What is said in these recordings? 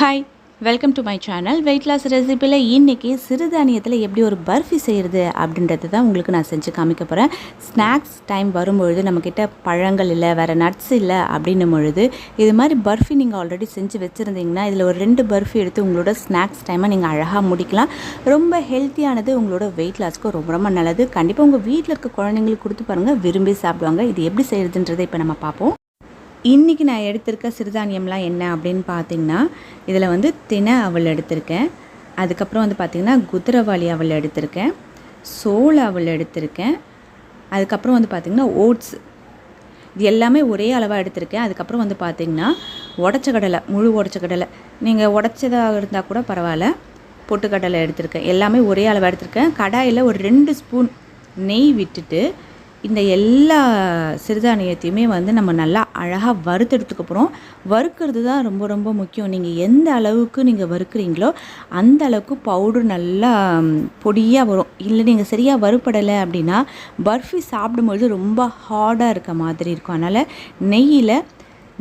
Hi welcome to my channel weight loss ரெசிப்பியில் இன்றைக்கி சிறுதானியத்தில் எப்படி ஒரு பர்ஃபி செய்கிறது அப்படின்றது தான் உங்களுக்கு நான் செஞ்சு காமிக்க போகிறேன் ஸ்நாக்ஸ் டைம் வரும்பொழுது நம்மக்கிட்ட பழங்கள் இல்லை வேறு நட்ஸ் இல்லை அப்படின்னும் பொழுது இது மாதிரி பர்ஃபி நீங்கள் ஆல்ரெடி செஞ்சு வச்சுருந்தீங்கன்னா இதில் ஒரு ரெண்டு பர்ஃபி எடுத்து உங்களோட ஸ்நாக்ஸ் டைமை நீங்கள் அழகாக முடிக்கலாம். ரொம்ப ஹெல்த்தியானது உங்களோட வெயிட் லாஸ்க்கு ரொம்ப ரொம்ப நல்லது. கண்டிப்பாக உங்கள் வீட்டில் இருக்க குழந்தைங்களுக்கு கொடுத்து பாருங்கள் விரும்பி சாப்பிடுவாங்க. இது எப்படி செய்கிறதுன்றதை இப்போ நம்ம பார்ப்போம். இன்றைக்கி நான் எடுத்திருக்க சிறுதானியம்லாம் என்ன அப்படின்னு பார்த்தீங்கன்னா இதில் வந்து தினை அவல் எடுத்திருக்கேன். அதுக்கப்புறம் வந்து பார்த்திங்கன்னா குதிரவாளி அவல் எடுத்திருக்கேன். சோள அவல் எடுத்திருக்கேன். அதுக்கப்புறம் வந்து பார்த்திங்கன்னா ஓட்ஸ். இது எல்லாமே ஒரே அளவாக எடுத்திருக்கேன். அதுக்கப்புறம் வந்து பார்த்திங்கன்னா உடச்ச கடலை முழு உடச்ச கடலை. நீங்கள் உடச்சதாக இருந்தால் கூட பரவாயில்ல. பொட்டுக்கடலை எடுத்திருக்கேன். எல்லாமே ஒரே அளவாக எடுத்திருக்கேன். கடாயில் ஒரு ரெண்டு ஸ்பூன் நெய் விட்டுட்டு இந்த எல்லா சிறுதானியத்தையுமே வந்து நம்ம நல்லா அழகாக வறுத்தெடுத்துக்க போகிறோம் வறுக்கிறது தான் ரொம்ப ரொம்ப முக்கியம். நீங்கள் எந்த அளவுக்கு நீங்கள் வறுக்கிறீங்களோ அந்த அளவுக்கு பவுடர் நல்லா பொடியாக வரும். இல்லை நீங்கள் சரியாக வறுப்படலை அப்படின்னா பர்ஃபி சாப்பிடும்பொழுது ரொம்ப ஹார்டாக இருக்க மாதிரி இருக்கும். அதனால் நெய்யில்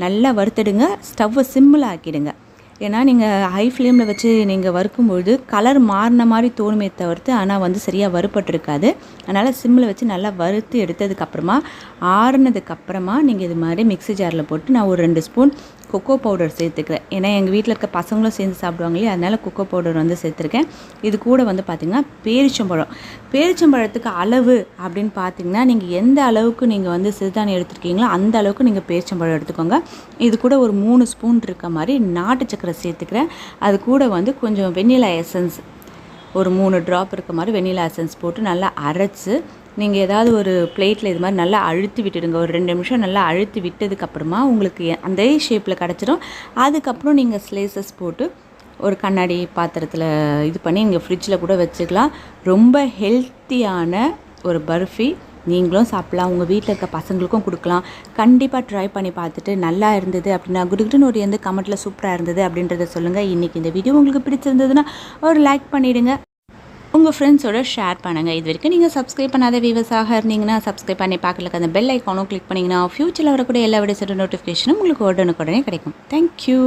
நல்லா வறுத்தெடுங்க. ஸ்டவ்வை சிம்மில் ஆக்கிடுங்க. ஏன்னா நீங்கள் ஹை ஃப்ளேமில் வச்சு நீங்கள் வறுக்கும்பொழுது கலர் மாறின மாதிரி தோணுமே தவிர்த்து ஆனால் வந்து சரியாக வறுப்பட்டிருக்காது அதனால் சிம்மில் வச்சு நல்லா வறுத்து எடுத்ததுக்கப்புறமா ஆறுனதுக்கப்புறமா நீங்கள் இது மாதிரி மிக்ஸி ஜாரில் போட்டு நான் ஒரு ரெண்டு ஸ்பூன் கொக்கோ பவுடர் சேர்த்துக்கிறேன். ஏன்னா எங்கள் வீட்டில் இருக்க பசங்களும் சேர்ந்து சாப்பிடுவாங்க இல்லையா? அதனால் கொக்கோ பவுடர் வந்து சேர்த்துருக்கேன். இது கூட வந்து பார்த்திங்கன்னா பேரிச்சம்பழம். பேரிச்சம்பழத்துக்கு அளவு அப்படின்னு பார்த்தீங்கன்னா நீங்கள் எந்த அளவுக்கு நீங்கள் வந்து சிறுதானியம் எடுத்துருக்கீங்களோ அந்த அளவுக்கு நீங்கள் பேரிச்சம்பழம் எடுத்துக்கோங்க. இது கூட ஒரு மூணு ஸ்பூன் இருக்க மாதிரி நாட்டு சக்கரை சேர்த்துக்கிறேன். அது கூட வந்து கொஞ்சம் வெண்ணிலா எசன்ஸ் ஒரு மூணு ட்ராப் இருக்க மாதிரி வெண்ணிலா எசன்ஸ் போட்டு நல்லா அரைச்சி நீங்கள் ஏதாவது ஒரு பிளேட்டில் இது மாதிரி நல்லா அழுத்தி விட்டுடுங்க. ஒரு ரெண்டு நிமிஷம் நல்லா அழுத்தி விட்டதுக்கப்புறமா உங்களுக்கு அந்த ஷேப்பில் கிடச்சிரும். அதுக்கப்புறம் நீங்கள் ஸ்லேசஸ் போட்டு ஒரு கண்ணாடி பாத்திரத்தில் இது பண்ணி நீங்கள் ஃப்ரிட்ஜில் கூட வச்சுக்கலாம். ரொம்ப ஹெல்த்தியான ஒரு பர்ஃபி நீங்களும் சாப்பிட்லாம். உங்கள் வீட்டில் இருக்க பசங்களுக்கும் கொடுக்கலாம். கண்டிப்பாக ட்ரை பண்ணி பார்த்துட்டு நல்லா இருந்தது அப்படின்னா குடுக்குன்னு ஒரு எந்த கமெண்ட்டில் சூப்பராக இருந்தது அப்படின்றத சொல்லுங்கள் இன்றைக்கி இந்த வீடியோ உங்களுக்கு பிடிச்சிருந்ததுன்னா ஒரு லைக் பண்ணிவிடுங்க உங்கள் ஃப்ரெண்ட்ஸோட ஷேர் பண்ணுங்கள் இது வரைக்கும் நீங்கள் சப்ஸ்கிரைப் பண்ணாத வியூவர்ஸாக இருந்தீங்கன்னா சப்ஸ்கிரைப் பண்ணி பார்க்கல அந்த பெல் ஐக்கானும் கிளிக் பண்ணிங்கன்னா ஃப்யூச்சரில் வரக்கூடிய எல்லா விட நோட்டிஃபிகேஷனும் உங்களுக்கு உடனுக்குடனே கிடைக்கும். தேங்க்யூ